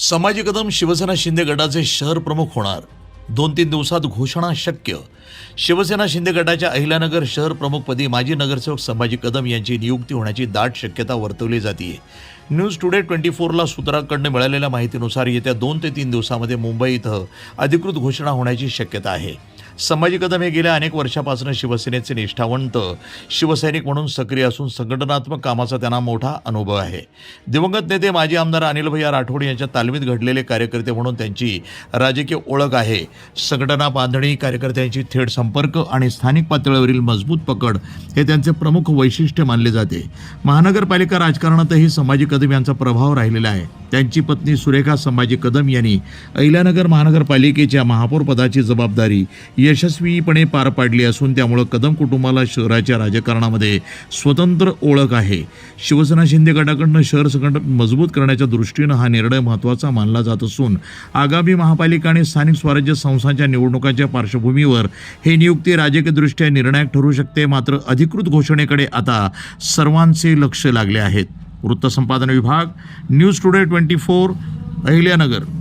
समाजी कदम शिवसेना शिंदे गटाचे शहर प्रमुख होणार. दोन तीन दिवसात घोषणा शक्य. शिवसेना शिंदे गटाच्या अहिल्यानगर शहर प्रमुखपदी माजी नगरसेवक संभाजी कदम यांची नियुक्ती होण्याची दाट शक्यता वर्तवली जाते न्यूज टुडे ट्वेंटी फोरला सूत्रांकडून मिळालेल्या माहितीनुसार येत्या दोन ते तीन दिवसामध्ये मुंबई इथं अधिकृत घोषणा होण्याची शक्यता आहे. संभाजी कदम हे गेल्या अनेक वर्षापासून शिवसेनेचे निष्ठावंत शिवसैनिक म्हणून सक्रिय असून संघटनात्मक कामाचा त्यांना मोठा अनुभव आहे. दिवंगत नेते माजी आमदार अनिल भैया राठोड यांच्या तालमीत घडलेले कार्यकर्ते म्हणून त्यांची राजकीय ओळख आहे. संघटना बांधणी कार्यकर्त्यांची थेट संपर्क आणि स्थानिक पातळीवरील मजबूत पकड हे त्यांचे प्रमुख वैशिष्ट्य मानले जाते. महानगरपालिका राजकारणातही संभाजी कदम यांचा प्रभाव राहिलेला आहे. त्यांची पत्नी सुरेखा संभाजी कदम यांनी अहिल्यानगर महानगरपालिकेच्या महापौरपदाची जबाबदारी यशस्वीपणे पार पाडली असून त्यामुळं कदम कुटुंबाला शहराच्या राजकारणामध्ये स्वतंत्र ओळख आहे. शिवसेना शिंदे गटाकडनं शहर संघटन मजबूत करण्याच्या दृष्टीनं हा निर्णय महत्त्वाचा मानला जात असून आगामी महापालिका आणि स्थानिक स्वराज्य संस्थांच्या निवडणुकांच्या पार्श्वभूमीवर हे नियुक्ती राजकीयदृष्ट्या निर्णायक ठरू शकते मात्र अधिकृत घोषणेकडे आता सर्वांचे लक्ष लागले आहेत. वृत्तसंपादन विभाग news today twenty four Ahilyanagar.